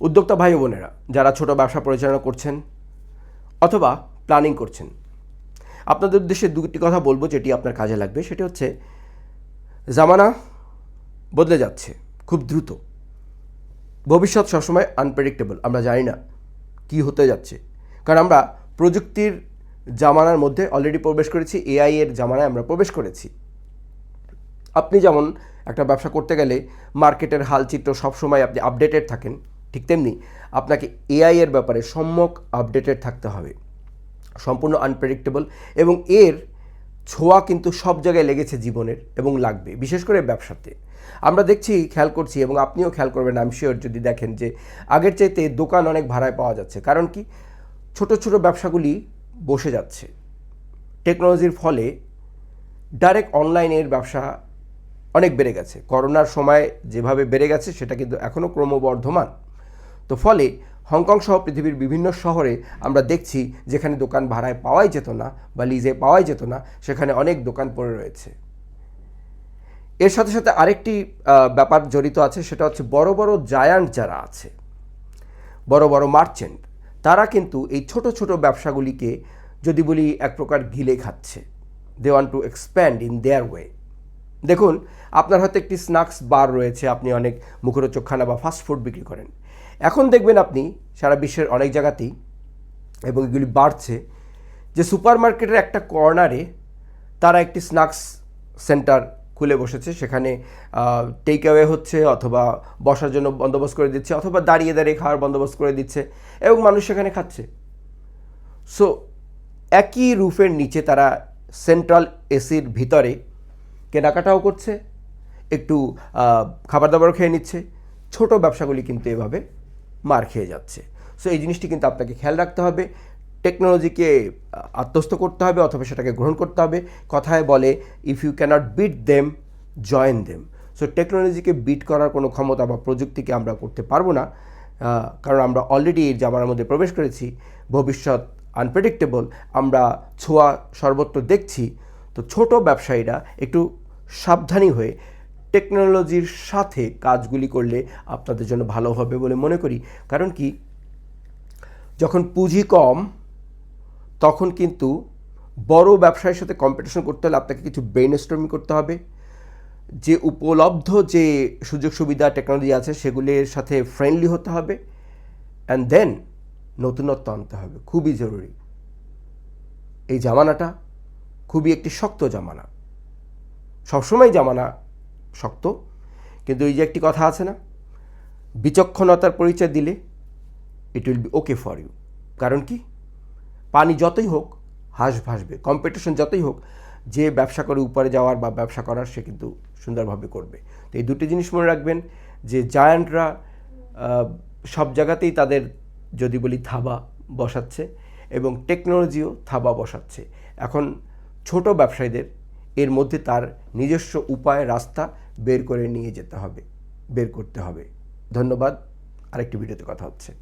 উদ্যোক্তা ভাই বোনেরা, যারা ছোট ব্যবসা পরিচালনা করছেন অথবা প্ল্যানিং করছেন, আপনাদের উদ্দেশ্যে দুটি কথা বলব যেটি আপনার কাজে লাগবে। সেটি হচ্ছে, জামানা বদলে যাচ্ছে, খুব দ্রুত। ভবিষ্যৎ সবসময় আনপ্রেডিক্টেবল আমরা জানি না কি হতে যাচ্ছে। কারণ আমরা প্রযুক্তির জামানার মধ্যে অলরেডি প্রবেশ করেছি এআই এর জামানায় আমরা প্রবেশ করেছি। আপনি যেমন একটা ব্যবসা করতে গেলে মার্কেটের হালচিত্র সবসময় আপনি আপডেটেড থাকেন ঠিক তেমনি আপনাকে এআই এর ব্যাপারে সম্যক আপডেটেড থাকতে হবে। সম্পূর্ণ আনপ্রেডিক্টেবল এবং এর ছোঁয়া কিন্তু সব জায়গায় লেগেছে জীবনের এবং লাগবে, বিশেষ করে ব্যবসাতে। আমরা দেখছি, খেয়াল করছি এবং আপনিও খেয়াল করবেন আমি শিওর যদি দেখেন যে আগের চাইতে দোকান অনেক ভাড়ায় পাওয়া যাচ্ছে। কারণ কি? ছোট ছোট ব্যবসাগুলি বসে যাচ্ছে। টেকনোলজির ফলে ডাইরেক্ট অনলাইনের ব্যবসা অনেক বেড়ে গেছে। করোনার সময় যেভাবে বেড়ে গেছে, সেটা কিন্তু এখনও ক্রমবর্ধমান। তো ফলে হংকং সহ পৃথিবীর বিভিন্ন শহরে আমরা দেখছি যেখানে দোকান ভাড়ায় পাওয়াই যেত না বা লিজে পাওয়াই যেত না, সেখানে অনেক দোকান পড়ে রয়েছে। এর সাথে সাথে আরেকটি ব্যাপার জড়িত আছে, সেটা হচ্ছে বড় বড় জায়ান্ট যারা আছে, বড় বড় মার্চেন্ট, তারা কিন্তু এই ছোট ছোট ব্যবসাগুলিকে যদি বলি এক প্রকার গিলে খাচ্ছে। They want to expand in their way দেখুন, আপনার হয়তো একটি স্ন্যাক্স বার রয়েছে, আপনি অনেক মুখরোচক খানা বা ফাস্ট ফুড বিক্রি করেন। এখন দেখবেন আপনি, সারা বিশ্বের অনেক জায়গাতেই, এবং এগুলি বাড়ছে, যে সুপার মার্কেটের একটা কর্নারে তারা একটি স্ন্যাক্স সেন্টার খুলে বসেছে। সেখানে টেক অ্যাওয়ে হচ্ছে, অথবা বসার জন্য বন্দোবস্ত করে দিচ্ছে, অথবা দাঁড়িয়ে দাঁড়িয়ে খাওয়ার বন্দোবস্ত করে দিচ্ছে, এবং মানুষ সেখানে খাচ্ছে। সো একই রুফের নিচে তারা সেন্ট্রাল এসির ভিতরে কেনাকাটাও করছে, একটু খাবার দাবারও খেয়ে নিচ্ছে, ছোট ব্যবসাগুলি কিন্তু এভাবে মার খেয়ে যাচ্ছে। সো এই জিনিসটি কিন্তু আপনাকে খেয়াল রাখতে হবে। টেকনোলজিকে আত্মস্থ করতে হবে অথবা সেটাকে গ্রহণ করতে হবে। কথায় বলে if you can't beat them join them so টেকনোলজিকে beat করার কোনো ক্ষমতা বা প্রযুক্তিকে আমরা করতে পারব না কারণ আমরা অলরেডি এই জামানার মধ্যে প্রবেশ করেছি, ভবিষ্যৎ আনপ্রেডিক্টেবল আমরা ছোঁয়া সর্বত্র দেখছি। তো ছোট ব্যবসায়ীরা একটু সাবধানী হয়ে টেকনোলজির সাথে কাজগুলি করলে আপনাদের জন্য ভালো হবে বলে মনে করি। কারণ কি? যখন পুঁজি কম, তখন কিন্তু বড় ব্যবসায়ের সাথে কম্পিটিশন করতে হলে আপনাকে কিছু ব্রেন স্টর্মিং করতে হবে। যে উপলব্ধ যে সুযোগ সুবিধা টেকনোলজি আছে, সেগুলির সাথে ফ্রেন্ডলি হতে হবে। অ্যান্ড দেন নতুনত্ব আনতে হবে। খুবই জরুরি। এই জামানাটা খুবই একটি শক্ত জামানা। সবসময় জামানা শক্ত। কিন্তু এই যে একটি কথা আছে না, বিচক্ষণতার পরিচয় দিলে it will be okay for you কারণ কি? পানি যতই হোক, হাঁস ভাসবে। কম্পিটিশন যতই হোক, যে ব্যবসা করে উপরে যাওয়ার বা ব্যবসা করার, সে কিন্তু সুন্দরভাবে করবে। তো এই দুটি জিনিস মনে রাখবেন, যে জায়ান্টরা সব জায়গাতেই তাদের যদি বলি থাবা বসাচ্ছে এবং টেকনোলজিও থাবা বসাচ্ছে। এখন ছোট ব্যবসায়ীদের এর মধ্যে তার নিজস্ব উপায়, রাস্তা বের করে নিয়ে যেতে হবে, বের করতে হবে। ধন্যবাদ। আরেকটি ভিডিওতে কথা হচ্ছে।